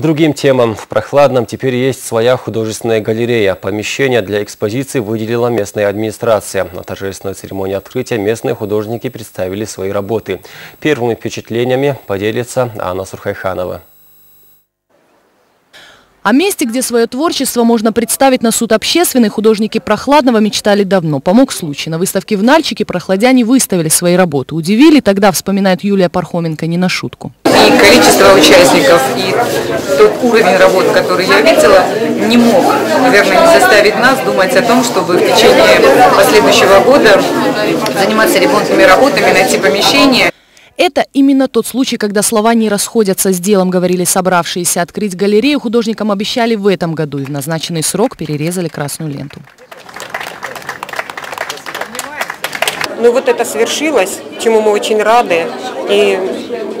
Другим темам. В Прохладном теперь есть своя художественная галерея. Помещение для экспозиции выделила местная администрация. На торжественной церемонии открытия местные художники представили свои работы. Первыми впечатлениями поделится Анна Сурхайханова. О месте, где свое творчество можно представить на суд общественный, художники Прохладного мечтали давно. Помог случай. На выставке в Нальчике прохладяне выставили свои работы. Удивили тогда, вспоминает Юлия Пархоменко, не на шутку. И количество участников, и тот уровень работ, который я видела, не мог, наверное, не заставить нас думать о том, чтобы в течение последующего года заниматься ремонтными работами, найти помещение. Это именно тот случай, когда слова не расходятся с делом, говорили собравшиеся. Открыть галерею художникам обещали в этом году и в назначенный срок перерезали красную ленту. Ну вот это свершилось, чему мы очень рады. И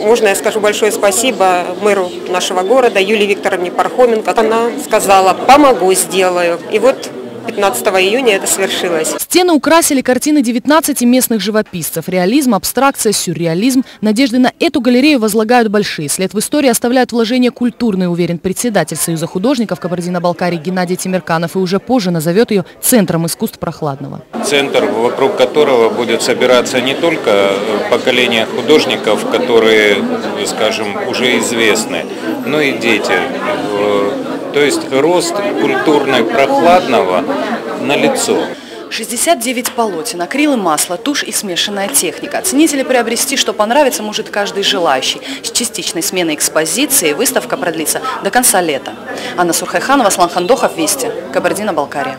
можно я скажу большое спасибо мэру нашего города Юлии Викторовне Пархоменко. Она сказала, помогу, сделаю. И вот 15 июня это свершилось. Стены украсили картины 19 местных живописцев. Реализм, абстракция, сюрреализм. Надежды на эту галерею возлагают большие. След в истории оставляют вложения культурные, уверен председатель Союза художников Кабардино-Балкарии Геннадий Тимирканов. И уже позже назовет ее Центром искусств Прохладного. Центр, вокруг которого будет собираться не только поколение художников, которые, скажем, уже известны, но и дети то есть рост культурной прохладного на лицо. 69 полотен, акрил и масло, тушь и смешанная техника. Ценители приобрести, что понравится, может каждый желающий. С частичной сменой экспозиции выставка продлится до конца лета. Анна Сурхайханова, Слан Хандохов, Вести, Кабардино-Балкария.